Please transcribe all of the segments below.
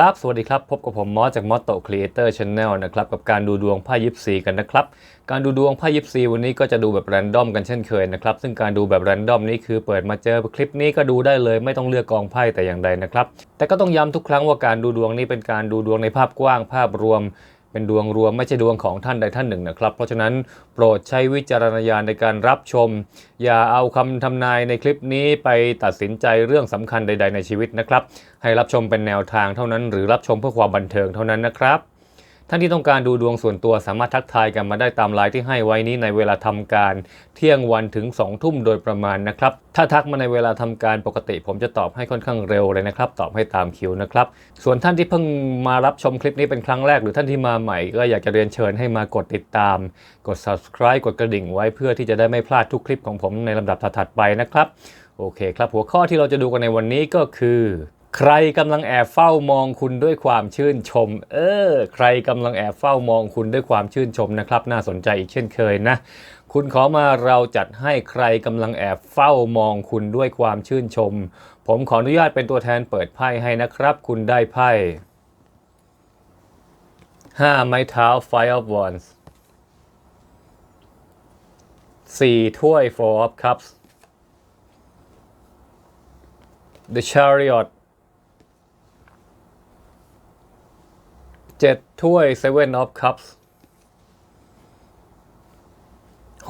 ครับ สวัสดีครับ พบกับผมมอสจากมอสโตครีเอเตอร์ช n แนลนะครับ กับการดูดวงไพ่ยิปซีกันนะครับ การดูดวงไพ่ยิปซีวันนี้ก็จะดูแบบแรนดอมกันเช่นเคยนะครับ ซึ่งการดูแบบแรนดอมนี้คือเปิดมาเจอคลิปนี้ก็ดูได้เลย ไม่ต้องเลือกกองไพ่แต่อย่างใดนะครับ แต่ก็ต้องย้ำทุกครั้งว่าการดูดวงนี้เป็นการดูดวงในภาพกว้างภาพรวม เป็นดวงรวมไม่ใช่ดวงของท่านใดท่านหนึ่งนะครับ เพราะฉะนั้นโปรดใช้วิจารณญาณในการรับชม อย่าเอาคำทำนายในคลิปนี้ไปตัดสินใจเรื่องสำคัญใด ๆ ในชีวิตนะครับ ให้รับชมเป็นแนวทางเท่านั้น หรือรับชมเพื่อความบันเทิงเท่านั้นนะครับ ท่านที่ต้องการดูดวงส่วนตัวสามารถทักทายกันมาได้ตามไลน์ที่ให้ไว้นี้ในเวลาทำการเที่ยงวันถึง 2 ทุ่มโดยประมาณนะครับ ถ้าทักมาในเวลาทำการปกติ ผมจะตอบให้ค่อนข้างเร็วเลยนะครับ ตอบให้ตามคิวนะครับ ส่วนท่านที่เพิ่งมารับชมคลิปนี้เป็นครั้งแรกหรือท่านที่มาใหม่ ก็อยากจะเรียนเชิญให้มากดติดตาม กด subscribe กดกระดิ่งไว้เพื่อที่จะได้ไม่พลาดทุกคลิปของผมในลำดับถัดๆไปนะครับ โอเคครับ หัวข้อที่เราจะดูกันในวันนี้ก็คือ ใครกำลังแอบเฝ้ามองคุณด้วยความชื่นชม เออ ใครกำลังแอบเฝ้ามองคุณด้วยความชื่นชมนะครับ น่าสนใจอีกเช่นเคยนะ คุณขอมาเราจัดให้ใครกำลังแอบเฝ้ามองคุณด้วยความชื่นชม ผมขออนุญาตเป็นตัวแทนเปิดไพ่ให้นะครับ คุณได้ไพ่ห้าไม้เท้า Five of Wands สี่ถ้วย Four of Cups The Chariot เจ็ดถ้วย Seven of Cups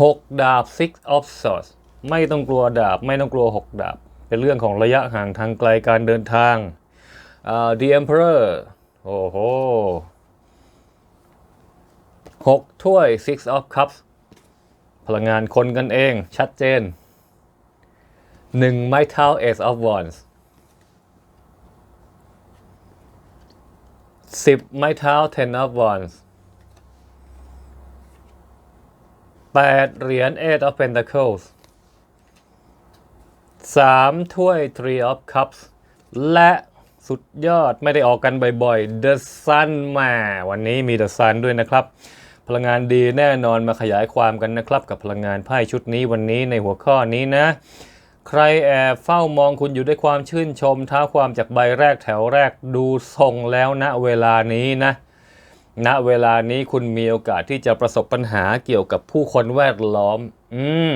หกดาบ Six of Swords ไม่ต้องกลัวดาบ ไม่ต้องกลัวหกดาบ เป็นเรื่องของระยะห่างทางไกลการเดินทางอ่า The Emperor โอ้โหหกถ้วย Six of Cups พลังงานคนกันเองชัดเจนหนึ่งไม้เท้า Ace of Wands สิบไม้เท้า Ten of Wands แปดเหรียญ Eight of Pentacles สามถ้วย Three of Cups และสุดยอดไม่ได้ออกกันบ่อยๆ The Sun มา วันนี้มี The Sun ด้วยนะครับ พลังงานดีแน่นอนมาขยายความกันนะครับ กับพลังงานไพ่ชุดนี้วันนี้ในหัวข้อนี้นะ ใครแอบเฝ้ามองคุณอยู่ด้วยความชื่นชมท้าความจากใบแรกแถวแรกดูทรงแล้วณเวลานี้นะ ณเวลานี้คุณมีโอกาสที่จะประสบปัญหาเกี่ยวกับผู้คนแวดล้อม อืม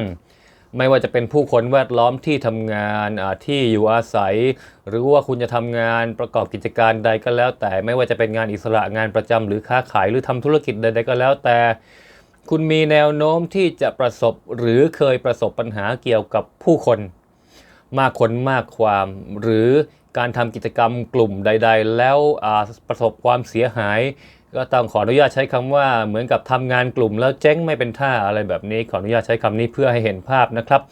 ไม่ว่าจะเป็นผู้คนแวดล้อมที่ทำงานที่อยู่อาศัย หรือว่าคุณจะทำงานประกอบกิจการใดก็แล้ว แต่ไม่ว่าจะเป็นงานอิสระงานประจำหรือค้าขายหรือทำธุรกิจใดๆก็แล้วแต่ คุณมีแนวโน้มที่จะประสบหรือเคยประสบปัญหาเกี่ยวกับผู้คน มากคนมากความ หรือการทำกิจกรรมกลุ่มใด ๆ แล้วประสบความเสียหาย ก็ต้องขออนุญาตใช้คำว่าเหมือนกับทำงานกลุ่มแล้วเจ๊งไม่เป็นท่าอะไรแบบนี้ ขออนุญาตใช้คำนี้เพื่อให้เห็นภาพนะครับ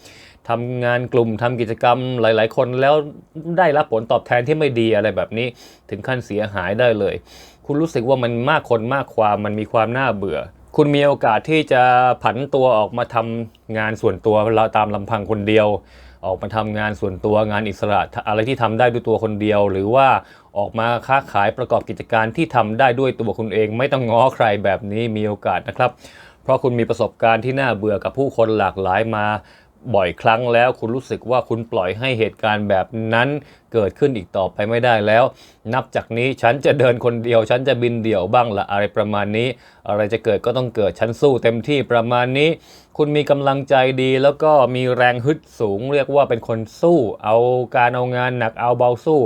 ทำงานกลุ่มทำกิจกรรมหลาย ๆ คนแล้วได้รับผลตอบแทนที่ไม่ดีอะไรแบบนี้ ถึงขั้นเสียหายได้เลย คุณรู้สึกว่ามันมากคนมากความมันมีความน่าเบื่อ คุณมีโอกาสที่จะผันตัวออกมาทำงานส่วนตัวเราตามลำพังคนเดียว ออกมาทำงานส่วนตัวงานอิสระอะไรที่ทำได้ด้วยตัวคนเดียว หรือว่าออกมาค้าขายประกอบกิจการที่ทำได้ด้วยตัวคุณเอง ไม่ต้องง้อใครแบบนี้มีโอกาสนะครับ เพราะคุณมีประสบการณ์ที่น่าเบื่อกับผู้คนหลากหลายมาบ่อยครั้งแล้วคุณรู้สึกว่าคุณปล่อยให้เหตุการณ์แบบนั้น เกิดขึ้นอีกต่อไปไม่ได้แล้ว นับจากนี้ฉันจะเดินคนเดียว ฉันจะบินเดี่ยวบ้างละอะไรประมาณนี้ อะไรจะเกิดก็ต้องเกิดฉันสู้เต็มที่ประมาณนี้ คุณมีกำลังใจดีแล้วก็มีแรงฮึดสูง เรียกว่าเป็นคนสู้ เอาการเอางานหนักเอาเบาสู้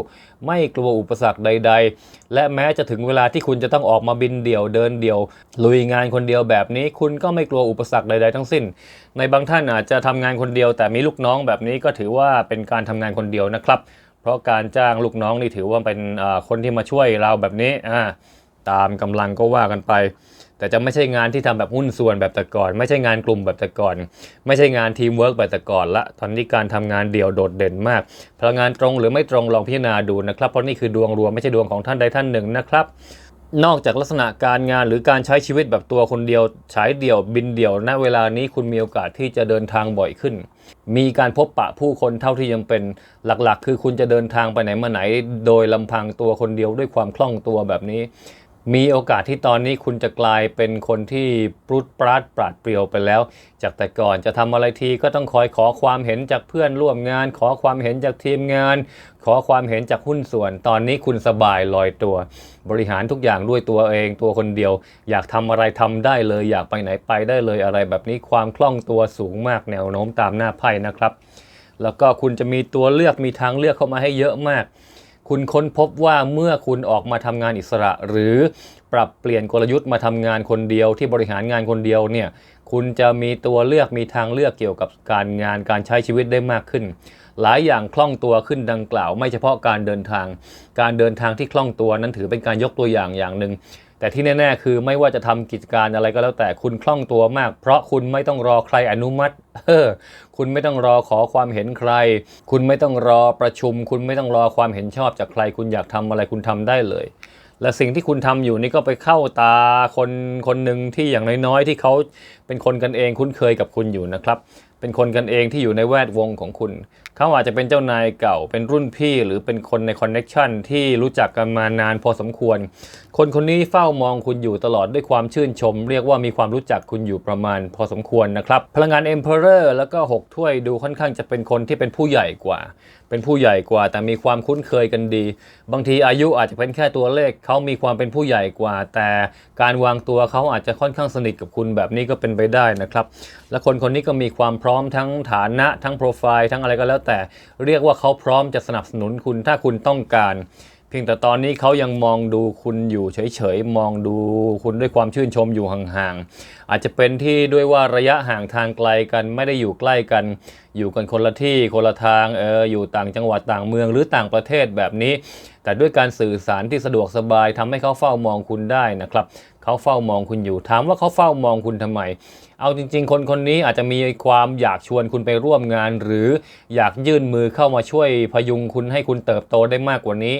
ไม่กลัวอุปสรรคใด ๆ และแม้จะถึงเวลาที่คุณจะต้องออกมาบินเดี่ยวเดินเดี่ยว ลุยงานคนเดียวแบบนี้ คุณก็ไม่กลัวอุปสรรคใด ๆ ทั้งสิ้น ในบางท่านอาจจะทำงานคนเดียว แต่มีลูกน้องแบบนี้ก็ถือว่าเป็นการทำงานคนเดียวนะครับ เพราะการจ้างลูกน้องนี่ถือว่าเป็นคนที่มาช่วยเราแบบนี้ตามกำลังก็ว่ากันไป แต่จะไม่ใช่งานที่ทำแบบหุ้นส่วนแบบแต่ก่อน ไม่ใช่งานกลุ่มแบบแต่ก่อน ไม่ใช่งานทีมเวิร์กแบบแต่ก่อนละตอนนี้การทำงานเดี่ยวโดดเด่นมาก พลังงานตรงหรือไม่ตรงลองพิจารณาดูนะครับ เพราะนี่คือดวงรวมไม่ใช่ดวงของท่านใดท่านหนึ่งนะครับ นอกจากลักษณะการงานหรือการใช้ชีวิตแบบตัวคนเดียวใช้เดี่ยวบินเดี่ยว ณเวลานี้คุณมีโอกาสที่จะเดินทางบ่อยขึ้น มีการพบปะผู้คนเท่าที่ยังเป็นหลักๆ คือคุณจะเดินทางไปไหนมาไหน โดยลำพังตัวคนเดียวด้วยความคล่องตัวแบบนี้ มีโอกาสที่ตอนนี้คุณจะกลายเป็นคนที่ปรุดปราดปราดเปรียวไปแล้ว จากแต่ก่อนจะทำอะไรทีก็ต้องคอยขอความเห็นจากเพื่อนร่วมงาน ขอความเห็นจากทีมงาน ขอความเห็นจากหุ้นส่วน ตอนนี้คุณสบายลอยตัว บริหารทุกอย่างด้วยตัวเองตัวคนเดียว อยากทำอะไรทำได้เลย อยากไปไหนไปได้เลยอะไรแบบนี้ความคล่องตัวสูงมากแนวโน้มตามหน้าไพ่นะครับ แล้วก็คุณจะมีตัวเลือกมีทางเลือกเข้ามาให้เยอะมาก คุณค้นพบว่าเมื่อคุณออกมาทำงานอิสระ หรือปรับเปลี่ยนกลยุทธ์มาทำงานคนเดียวที่บริหารงานคนเดียวเนี่ยคุณจะมีตัวเลือกมีทางเลือกเกี่ยวกับการงานการใช้ชีวิตได้มากขึ้น หลายอย่างคล่องตัวขึ้นดังกล่าว ไม่เฉพาะการเดินทาง การเดินทางที่คล่องตัวนั้นถือเป็นการยกตัวอย่างอย่างหนึ่ง แต่ที่แน่ๆ คือไม่ว่าจะทำกิจการอะไรก็แล้วแต่คุณคล่องตัวมาก เพราะคุณไม่ต้องรอใครอนุมัติเออคุณไม่ต้องรอขอความเห็นใคร คุณไม่ต้องรอประชุม คุณไม่ต้องรอความเห็นชอบจากใคร คุณอยากทำอะไรคุณทำได้เลย และสิ่งที่คุณทำอยู่นี่ก็ไปเข้าตาคนคนหนึ่งที่อย่างน้อยๆ ที่เขาเป็นคนกันเองคุ้นเคยกับคุณอยู่นะครับ เป็นคนกันเองที่อยู่ในแวดวงของคุณ เขาอาจจะเป็นเจ้านายเก่า เป็นรุ่นพี่หรือเป็นคนในคอนเน็ชันที่รู้จักกันมานานพอสมควร คนคนนี้เฝ้ามองคุณอยู่ตลอดด้วยความชื่นชม เรียกว่ามีความรู้จักคุณอยู่ประมาณพอสมควรนะครับ พลังงาน Emperor แล้วก็ 6 ถ้วยดูค่อนข้างจะเป็นคนที่เป็นผู้ใหญ่กว่า เป็นผู้ใหญ่กว่า แต่มีความคุ้นเคยกันดี บางทีอายุอาจจะเป็นแค่ตัวเลขเขามีความเป็นผู้ใหญ่กว่า แต่การวางตัวเขาอาจจะค่อนข้างสนิทกับคุณแบบนี้ก็เป็นไปได้นะครับ และคนคนนี้ก็มีความพร้อมทั้งฐานะทั้งโปรไฟล์ทั้งอะไรก็แล้วแต่เรียกว่าเขาพร้อมจะสนับสนุนคุณถ้าคุณต้องการ เพียงแต่ตอนนี้เขายังมองดูคุณอยู่เฉยๆ มองดูคุณด้วยความชื่นชมอยู่ห่างๆ อาจจะเป็นที่ด้วยว่าระยะห่างทางไกลกันไม่ได้อยู่ใกล้กัน อยู่กันคนละที่คนละทางเอออยู่ต่างจังหวัดต่างเมืองหรือต่างประเทศแบบนี้ แต่ด้วยการสื่อสารที่สะดวกสบายทำให้เขาเฝ้ามองคุณได้นะครับ เขาเฝ้ามองคุณอยู่ ถามว่าเขาเฝ้ามองคุณทำไม เอาจริง ๆ คนคนนี้อาจจะมีความอยากชวนคุณไปร่วมงาน หรืออยากยื่นมือเข้ามาช่วยพยุงคุณให้คุณเติบโตได้มากกว่านี้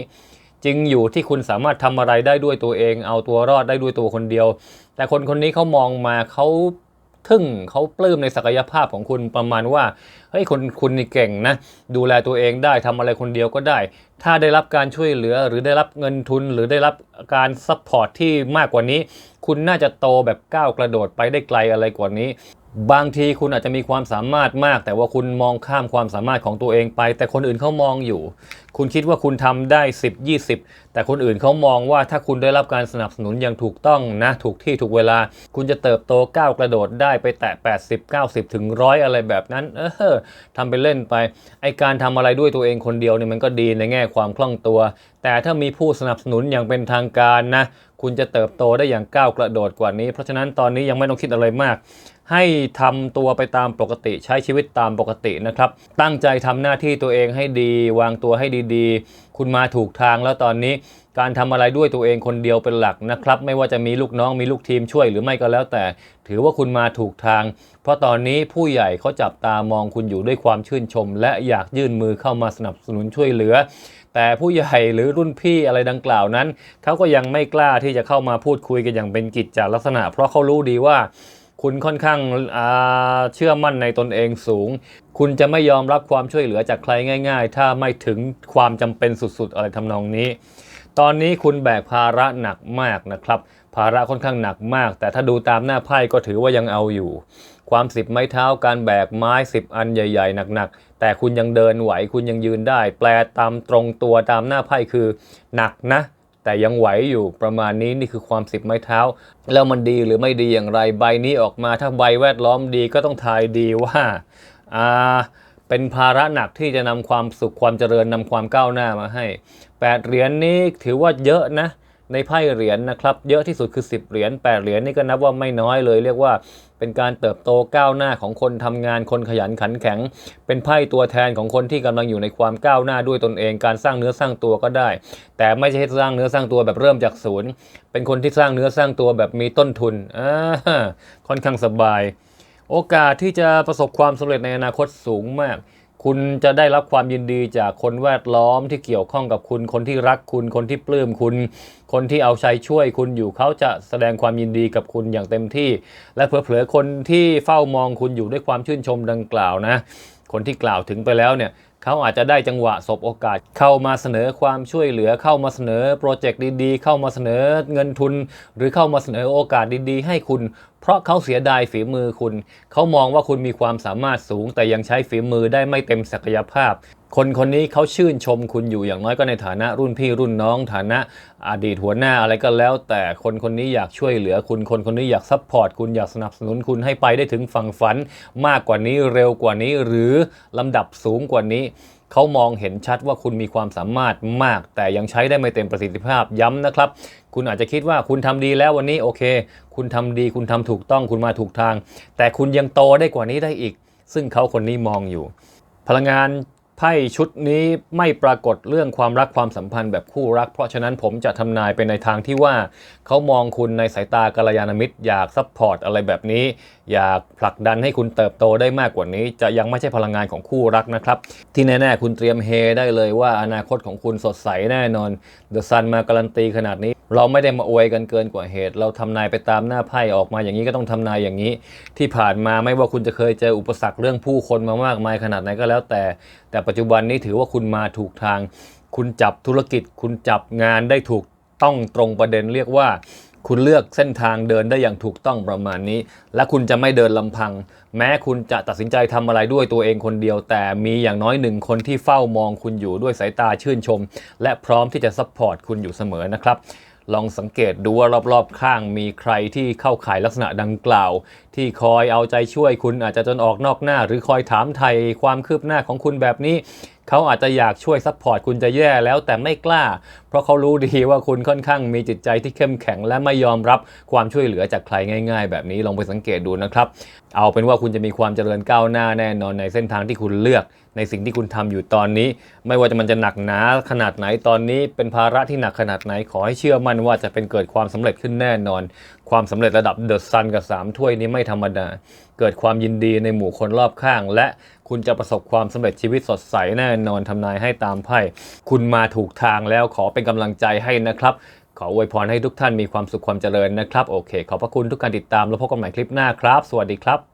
จริงอยู่ที่คุณสามารถทำอะไรได้ด้วยตัวเอง เอาตัวรอดได้ด้วยตัวคนเดียว แต่คนคนนี้เขามองมาเขา ทึ่งเขาปลื้มในศักยภาพของคุณประมาณว่าเฮ้ยคนคุณนี่เก่งนะ ดูแลตัวเองได้ทำอะไรคนเดียวก็ได้ ถ้าได้รับการช่วยเหลือหรือได้รับเงินทุน หรือได้รับการซัพพอร์ตที่มากกว่านี้ คุณน่าจะโตแบบก้าวกระโดดไปได้ไกลอะไรกว่านี้ บางทีคุณอาจจะมีความสามารถมาก แต่ว่าคุณมองข้ามความสามารถของตัวเองไป แต่คนอื่นเขามองอยู่ คุณคิดว่าคุณทำได้ 10 20 แต่คนอื่นเขามองว่าถ้าคุณได้รับการสนับสนุนอย่างถูกต้องนะ ถูกที่ถูกเวลา คุณจะเติบโตก้าวกระโดดได้ไปแตะ 80 90 ถึงร้อยอะไรแบบนั้น เออทำไปเล่นไป ไอการทำอะไรด้วยตัวเองคนเดียวเนี่ยมันก็ดีในแง่ความคล่องตัว แต่ถ้ามีผู้สนับสนุนอย่างเป็นทางการนะ คุณจะเติบโตได้อย่างก้าวกระโดดกว่านี้ เพราะฉะนั้นตอนนี้ยังไม่ต้องคิดอะไรมาก ให้ทำตัวไปตามปกติใช้ชีวิตตามปกตินะครับ ตั้งใจทำหน้าที่ตัวเองให้ดี วางตัวให้ดีๆ คุณมาถูกทางแล้วตอนนี้การทำอะไรด้วยตัวเองคนเดียวเป็นหลักนะครับ ไม่ว่าจะมีลูกน้องมีลูกทีมช่วยหรือไม่ก็แล้วแต่ ถือว่าคุณมาถูกทาง เพราะตอนนี้ผู้ใหญ่เขาจับตามองคุณอยู่ด้วยความชื่นชม และอยากยื่นมือเข้ามาสนับสนุนช่วยเหลือ แต่ผู้ใหญ่หรือรุ่นพี่อะไรดังกล่าวนั้นเขาก็ยังไม่กล้าที่จะเข้ามาพูดคุยกันอย่างเป็นกิจจลักษณะ เพราะเขารู้ดีว่า คุณค่อนข้างเชื่อมั่นในตนเองสูง คุณจะไม่ยอมรับความช่วยเหลือจากใครง่าย ๆ ถ้าไม่ถึงความจำเป็นสุดๆ อะไรทำนองนี้ ตอนนี้คุณแบกภาระหนักมากนะครับ ภาระค่อนข้างหนักมาก แต่ถ้าดูตามหน้าไพ่ก็ถือว่ายังเอาอยู่ ความสิบไม้เท้าการแบกไม้สิบอันใหญ่ๆหนักๆ แต่คุณยังเดินไหวคุณยังยืนได้ แปลตามตรงตัวตามหน้าไพ่คือหนักนะ แต่ยังไหวอยู่ประมาณนี้นี่คือความสิบไม้เท้า แล้วมันดีหรือไม่ดีอย่างไรใบนี้ออกมาถ้าใบแวดล้อมดีก็ต้องทายดีว่าอ่าเป็นภาระหนักที่จะนำความสุขความเจริญนำความก้าวหน้ามาให้8เหรียญนี้ถือว่าเยอะนะ ในไพ่เหรียญนะครับ เยอะที่สุดคือ 10 เหรียญ8เหรียญนี่ก็นับว่าไม่น้อยเลย เรียกว่าเป็นการเติบโตก้าวหน้าของคนทำงานคนขยันขันแข็ง เป็นไพ่ตัวแทนของคนที่กำลังอยู่ในความก้าวหน้าด้วยตนเอง การสร้างเนื้อสร้างตัวก็ได้ แต่ไม่ใช่สร้างเนื้อสร้างตัวแบบเริ่มจากศูนย์เป็นคนที่สร้างเนื้อสร้างตัวแบบมีต้นทุนอ่าค่อนข้างสบาย โอกาสที่จะประสบความสำเร็จในอนาคตสูงมาก คุณจะได้รับความยินดีจากคนแวดล้อมที่เกี่ยวข้องกับคุณ คนที่รักคุณ คนที่ปลื้มคุณ คนที่เอาใจช่วยคุณอยู่เขาจะแสดงความยินดีกับคุณอย่างเต็มที่ และเผลอๆคนที่เฝ้ามองคุณอยู่ด้วยความชื่นชมดังกล่าวนะ คนที่กล่าวถึงไปแล้วเนี่ยเขาอาจจะได้จังหวะสบโอกาส เข้ามาเสนอความช่วยเหลือเข้ามาเสนอโปรเจกต์ดีๆ เข้ามาเสนอเงินทุน หรือเข้ามาเสนอโอกาสดีๆ ให้คุณ เพราะเขาเสียดายฝีมือคุณ เขามองว่าคุณมีความสามารถสูง แต่ยังใช้ฝีมือได้ไม่เต็มศักยภาพ คนคนนี้เขาชื่นชมคุณอยู่อย่างน้อยก็ในฐานะรุ่นพี่รุ่นน้อง ฐานะอดีตหัวหน้าอะไรก็แล้ว แต่คนคนนี้อยากช่วยเหลือคุณคนคนนี้อยากซัพพอร์ตคุณอยากสนับสนุนคุณให้ไปได้ถึงฝั่งฝัน มากกว่านี้เร็วกว่านี้หรือลำดับสูงกว่านี้ เขามองเห็นชัดว่าคุณมีความสามารถมาก แต่ยังใช้ได้ไม่เต็มประสิทธิภาพย้ำนะครับ คุณอาจจะคิดว่าคุณทำดีแล้ววันนี้โอเค คุณทำดี คุณทำถูกต้องคุณมาถูกทาง แต่คุณยังโตได้กว่านี้ได้อีก ซึ่งเขาคนนี้มองอยู่ พลังงานไพ่ชุดนี้ไม่ปรากฏเรื่องความรักความสัมพันธ์แบบคู่รัก เพราะฉะนั้นผมจะทำนายไปในทางที่ว่า เขามองคุณในสายตากัลยาณมิตรอยากซัพพอร์ตอะไรแบบนี้อยากผลักดันให้คุณเติบโตได้มากกว่านี้ จะยังไม่ใช่พลังงานของคู่รักนะครับ ที่แน่ๆ คุณเตรียมเฮได้เลยว่าอนาคตของคุณสดใสแน่นอนเดอะซันมาการันตีขนาดนี้ เราไม่ได้มาอวยกันเกินกว่าเหตุ เราทำนายไปตามหน้าไพ่ออกมาอย่างนี้ก็ต้องทำนายอย่างนี้ ที่ผ่านมาไม่ว่าคุณจะเคยเจออุปสรรคเรื่องผู้คนมามากมายขนาดไหนก็แล้วแต่ แต่ปัจจุบันนี้ถือว่าคุณมาถูกทาง คุณจับธุรกิจ คุณจับงานได้ถูกต้องตรงประเด็นเรียกว่า คุณเลือกเส้นทางเดินได้อย่างถูกต้องประมาณนี้ และคุณจะไม่เดินลำพัง แม้คุณจะตัดสินใจทำอะไรด้วยตัวเองคนเดียว แต่มีอย่างน้อยหนึ่งคนที่เฝ้ามองคุณอยู่ด้วยสายตาชื่นชม และพร้อมที่จะซัพพอร์ตคุณอยู่เสมอนะครับ ลองสังเกตดูว่ารอบๆข้างมีใครที่เข้าข่ายลักษณะดังกล่าว ที่คอยเอาใจช่วยคุณอาจจะจนออกนอกหน้า หรือคอยถามไทยความคืบหน้าของคุณแบบนี้ เขาอาจจะอยากช่วยซัพพอร์ตคุณจะแย่แล้วแต่ไม่กล้า เพราะเขารู้ดีว่าคุณค่อนข้างมีจิตใจที่เข้มแข็ง และไม่ยอมรับความช่วยเหลือจากใครง่าย ๆ แบบนี้ลองไปสังเกตดูนะครับ เอาเป็นว่าคุณจะมีความเจริญก้าวหน้าแน่นอนในเส้นทางที่คุณเลือก ในสิ่งที่คุณทำอยู่ตอนนี้ ไม่ว่าจะมันจะหนักหนาขนาดไหนตอนนี้ เป็นภาระที่หนักขนาดไหนขอให้เชื่อมั่นว่าจะเป็นเกิดความสำเร็จขึ้นแน่นอน ความสำเร็จระดับเดอะซันกับ 3 ถ้วยนี้ไม่ธรรมดา เกิดความยินดีในหมู่คนรอบข้าง และคุณจะประสบความสำเร็จชีวิตสดใสแน่นอนทำนายให้ตามไพ่คุณมาถูกทางแล้วขอเป็นกำลังใจให้นะครับขออวยพรให้ทุกท่านมีความสุขความเจริญนะครับ โอเค ขอบพระคุณทุกการติดตามแล้วพบกันใหม่คลิปหน้าครับ สวัสดีครับ